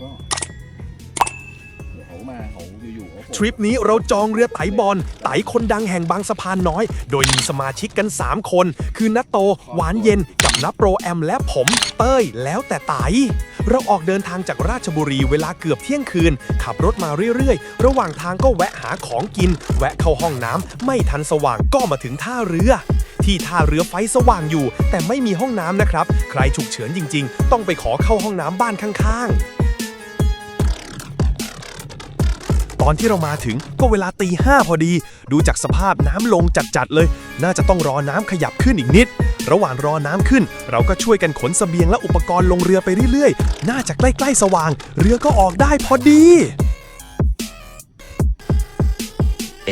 ก็เขามาเขาอยู่ๆทริปนี้เราจองเรือไตบอลไตคนดังแห่งบางสะพานน้อย โดยมีสมาชิกกัน 3 คน คือนัตโต หวานเย็น กับนับโปรแอมและผม เต้ย แล้วแต่ไตเราออกเดินทางจากราชบุรีเวลาเกือบเที่ยงคืน ขับรถมาเรื่อยๆ ระหว่างทางก็แวะหาของกิน แวะเข้าห้องน้ำไม่ทันสว่างก็มาถึงท่าเรือ ที่ท่าเรือไฟสว่างอยู่ แต่ไม่มีห้องน้ำนะครับ ใครฉุกเฉินจริง ๆ ต้องไปขอเข้าห้องน้ำบ้านข้างๆ ตอนที่เรามาถึงก็เวลาตีห้าพอดี ดูจากสภาพน้ำลงจัดๆเลย น่าจะต้องรอน้ำขยับขึ้นอีกนิด ระหว่างรอน้ำขึ้น เราก็ช่วยกันขนเสบียงและอุปกรณ์ลงเรือไปเรื่อยๆ น่าจะใกล้ๆสว่าง เรือก็ออกได้พอดี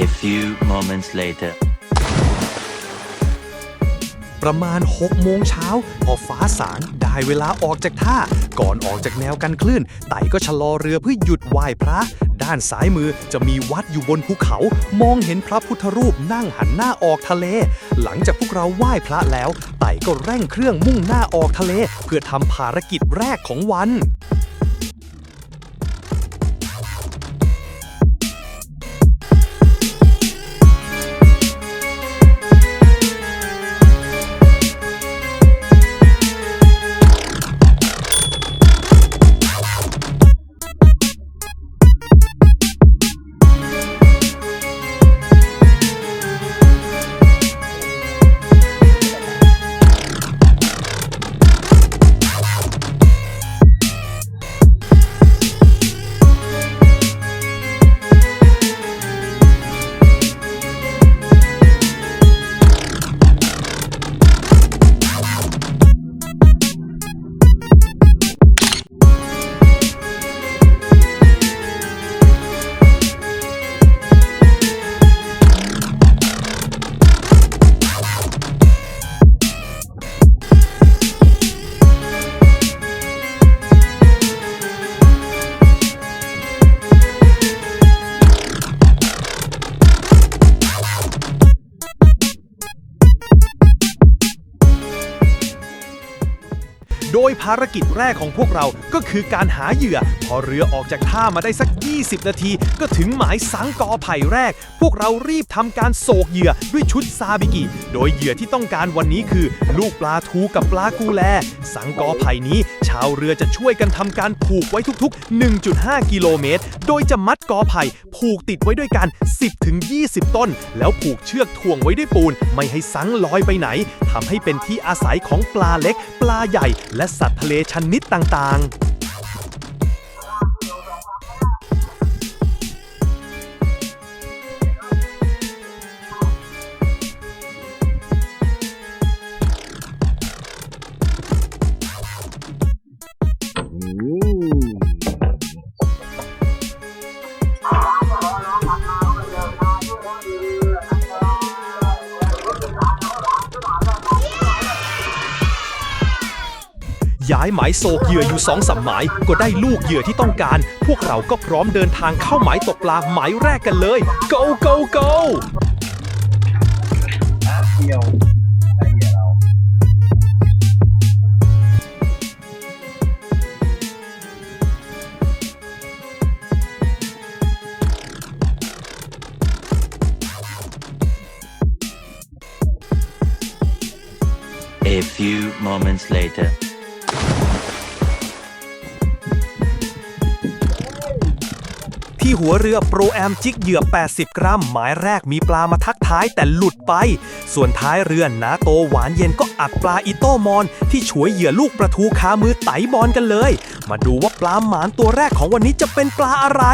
A few moments later. ประมาณ6โมงเช้าพอฟ้าสางายเวลาออกจากท่า ก่อนออกจากแนวกันคลื่น ไต่ก็ชะลอเรือเพื่อหยุดไหว้พระ ด้านซ้ายมือจะมีวัดอยู่บนภูเขา มองเห็นพระพุทธรูปนั่งหันหน้าออกทะเล หลังจากพวกเราไหว้พระแล้ว ไต่ก็เร่งเครื่องมุ่งหน้าออกทะเล เพื่อทำภารกิจแรกของวัน barra. แรกของพวกเราก็คือการหาเหยื่อ พอเรือออกจากท่ามาได้สัก 20 นาที ก็ถึงหมายสังกอไผ่แรก พวกเรารีบทำการโศกเหยื่อด้วยชุดซาบิกิ โดยเหยื่อที่ต้องการวันนี้คือ ลูกปลาทูกับปลากูแล สังกอไผ่นี้ ชาวเรือจะช่วยกันทำการผูกไว้ทุกๆ 1.5 กิโลเมตร โดยจะมัดกอไผ่ผูกติดไว้ด้วยกัน 10-20 ต้น แล้วผูกเชือกถ่วงไว้ด้วยปูน ไม่ให้สังลอยไปไหนทำให้เป็นที่อาศัยของปลาเล็ก ปลาใหญ่ และสัตว์ทะเลชั้นนิดต่าง หมายโศกเหยื่ออยู่สองสามหมาย ก็ได้ลูกเหยื่อที่ต้องการ พวกเราก็พร้อมเดินทางเข้าหมายตกปลาหมายแรกกันเลย go go go เที่ยวเรา A few moments later. ที่หัวเรือโปรแอมจิกเหยื่อ 80 กรัม หมายแรกมีปลามาทักท้ายแต่หลุดไป ส่วนท้ายเรือนาโตหวานเย็นก็อัดปลาอิโต้มอน ที่ฉวยเหยื่อลูกประทูคามือไตบอลกันเลย มาดูว่าปลาหมานตัวแรกของวันนี้จะเป็นปลาอะไร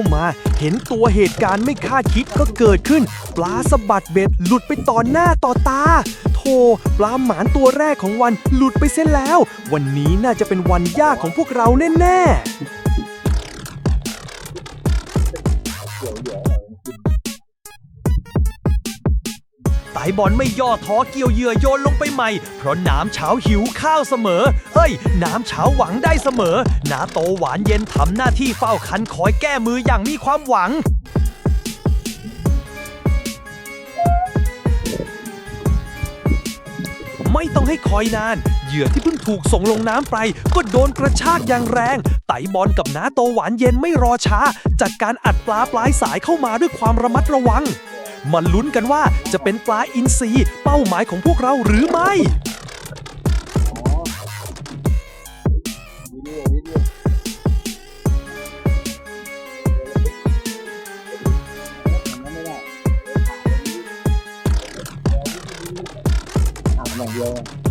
เข้ามา เห็นตัวเหตุการณ์ไม่คาดคิดก็เกิดขึ้น ปลาสะบัดเบ็ดหลุดไปต่อหน้าต่อตา โธปลาหมานตัวแรกของวันหลุดไปเส้นแล้ว วันนี้น่าจะเป็นวันยากของพวกเราแน่ๆ ไตบอลไม่ย่อท้อเกี่ยวเหยื่อโยนลงไปใหม่ เพราะน้ำเช้าหิวข้าวเสมอ เอ้ย น้ำเช้าหวังได้เสมอ นาโตหวานเย็นทำหน้าที่เฝ้าคันคอยแก้มืออย่างมีความหวังไม่ต้องให้คอยนาน เหยื่อที่เพิ่งถูกส่งลงน้ำไป ก็โดนกระชากอย่างแรง ไตบอลกับน้าโตหวานเย็นไม่รอช้า จัดการอัดปลาปลายสายเข้ามาด้วยความระมัดระวัง มาลุ้นกันว่าจะเป็นปลาอินทรีเป้าหมายของพวกเราหรือไม่วิดีโอวิดีโอทำไม่ได้ท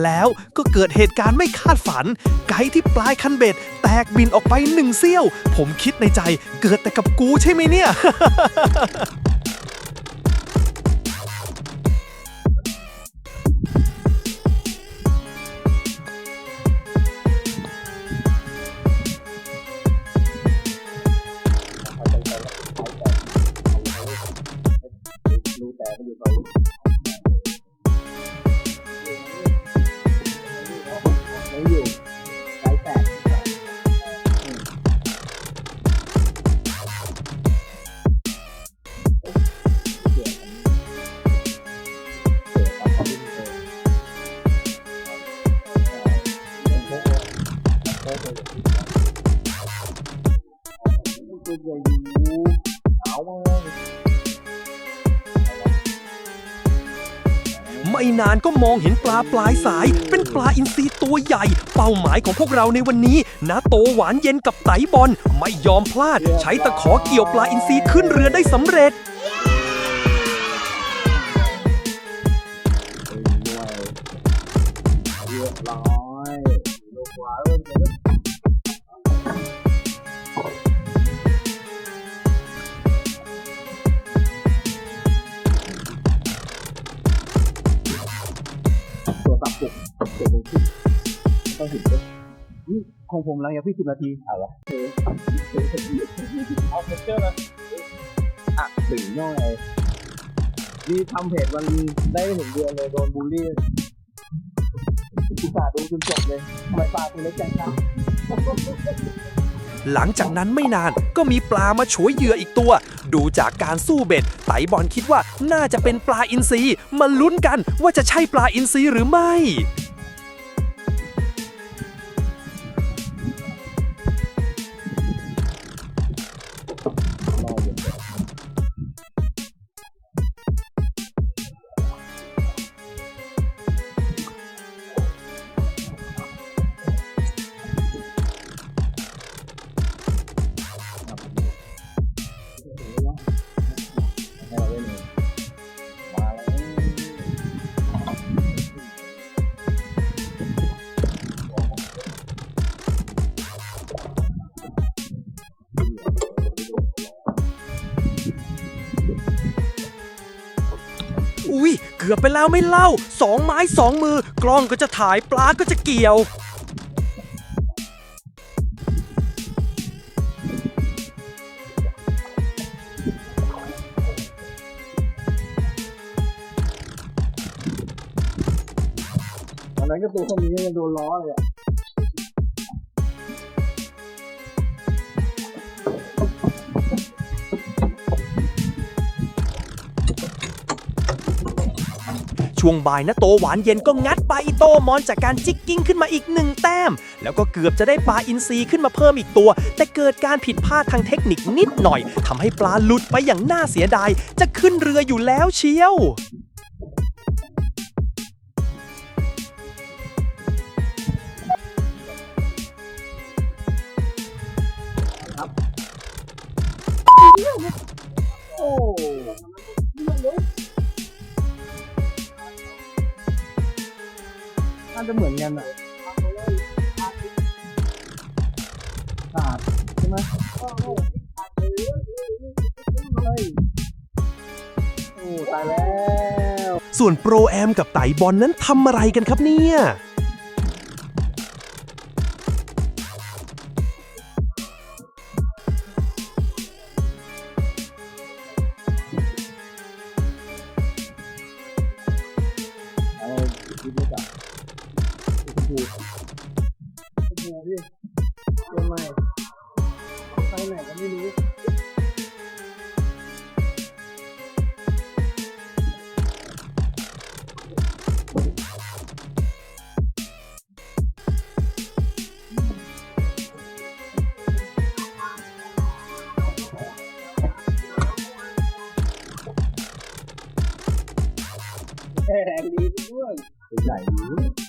แต่แล้วก็เกิดเหตุการณ์ไม่คาดฝัน ไกด์ที่ปลายคันเบ็ด แตกบินออกไปหนึ่งเซี่ยว ผมคิดในใจเกิดแต่กับกูใช่ไหมเนี่ย ก็มองเห็นปลาปลายสาย เป็นปลาอินทรีตัวใหญ่ เป้าหมายของพวกเราในวันนี้นาโตหวานเย็นกับไตบอลไม่ยอมพลาด ใช้ตะขอเกี่ยวปลาอินทรีขึ้นเรือได้สำเร็จด้วยเรียบร้อย ถึงของผมแล้วอย่าพี่สิบนาทีเอาละเอาเพชเจอร์นะอะถึงย่อยนี่ทำเพจวันได้ไม่ถึงเดือนเลยโดนบูลลี่อุตส่าห์ดูจนจบเลยทำไมปลาตัวเล็กจังครับหลังจากนั้นไม่นานก็มีปลามาฉวยเหยื่ออีกตัว ดูจากการสู้เบ็ด ไตบอลคิดว่าน่าจะเป็นปลาอินทรีมาลุ้นกันว่าจะใช่ปลาอินทรีหรือไม่ อุ้ยเกือบไปแล้วไม่เล่าสองไม้สองมือกล้องก็จะถ่ายปลาก็จะเกี่ยว ตอนนั้นก็ตัวคนนี้ยังโดนล้อเลยอะ ช่วงบ่ายนะโตหวานเย็นก็งัดปลาอีโตมอนจากการจิกกิ้งขึ้นมาอีกหนึ่งแต้ม แล้วก็เกือบจะได้ปลาอินทรีขึ้นมาเพิ่มอีกตัว แต่เกิดการผิดพลาดทางเทคนิคนิดหน่อยทำให้ปลาหลุดไปอย่างน่าเสียดาย จะขึ้นเรืออยู่แล้วเชียว น่าจะเหมือนกันอะขาดใช่ไหมเฮ้ยโอ้ตายแล้ว ส่วนโปรแอมกับไตบอลนั้นทำอะไรกันครับเนี่ย บชมพูชมพูพี่เรื่องใหม่ไปไหนก็ไม่รู้แรงดีด้วยใหญ่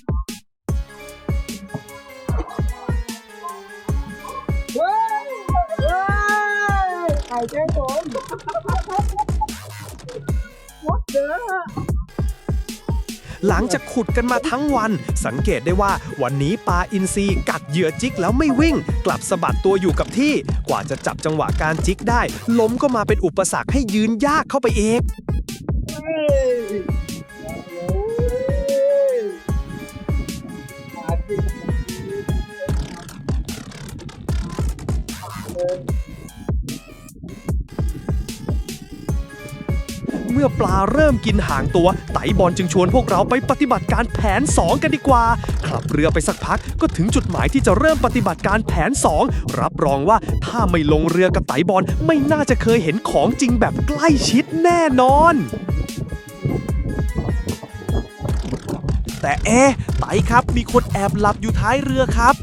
แจ้งผม What the หลังจากขุดกันมาทั้งวัน สังเกตได้ว่าวันนี้ปลาอินทรีกัดเหยื่อจิกแล้วไม่วิ่ง กลับสะบัดตัวอยู่กับที่ กว่าจะจับจังหวะการจิกได้ ล้มก็มาเป็นอุปสรรคให้ยืนยากเข้าไปเองเเมื่อปลาเริ่มกินหางตัว ไตบอลจึงชวนพวกเราไปปฏิบัติการแผน 2 กันดีกว่า ขับเรือไปสักพักก็ถึงจุดหมายที่จะเริ่มปฏิบัติการแผน 2 รับรองว่าถ้าไม่ลงเรือกับไตบอลไม่น่าจะเคยเห็นของจริงแบบใกล้ชิดแน่นอน แต่เอ๊ะไตครับมีคนแอบหลับอยู่ท้ายเรือครับ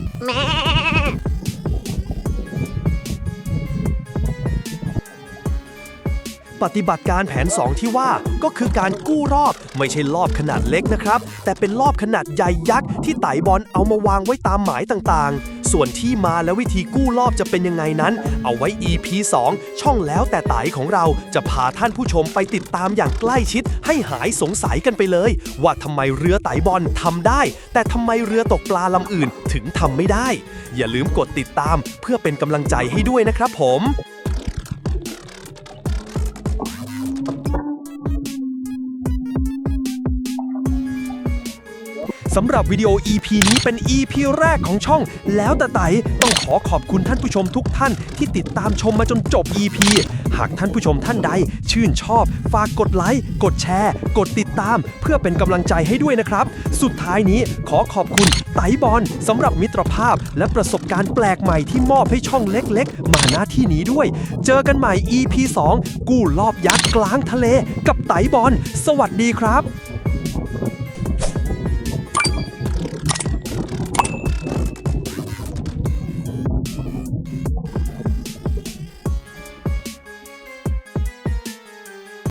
ปฏิบัติการแผน 2 ที่ว่าก็คือการกู้รอบไม่ใช่รอบขนาดเล็กนะครับ แต่เป็นรอบขนาดใหญ่ยักษ์ที่ไต่บอลเอามาวางไว้ตามหมายต่างๆ ส่วนที่มาและวิธีกู้รอบจะเป็นยังไงนั้น เอาไว้ EP 2 ช่องแล้วแต่ไต่ของเราจะพาท่านผู้ชมไปติดตามอย่างใกล้ชิด ให้หายสงสัยกันไปเลย ว่าทำไมเรือไต่บอลทำได้ แต่ทำไมเรือตกปลาลำอื่นถึงทำไม่ได้ อย่าลืมกดติดตามเพื่อเป็นกำลังใจให้ด้วยนะครับผม สำหรับวิดีโอ EP นี้เป็น EP แรกของช่อง แล้วแต่ไตต้องขอขอบคุณท่านผู้ชมทุกท่านที่ติดตามชมมาจนจบ EP หากท่านผู้ชมท่านใด ชื่นชอบ ฝากกดไลค์กดแชร์ กดติดตาม เพื่อเป็นกำลังใจให้ด้วยนะครับ สุดท้ายนี้ขอขอบคุณไตบอลสำหรับมิตรภาพ และประสบการณ์แปลกใหม่ที่มอบให้ช่องเล็กๆ มาหน้าที่นี้ด้วย เจอกันใหม่ EP 2 กู้รอบยักษ์กลางทะเล กับไตบอลสวัสดีครับ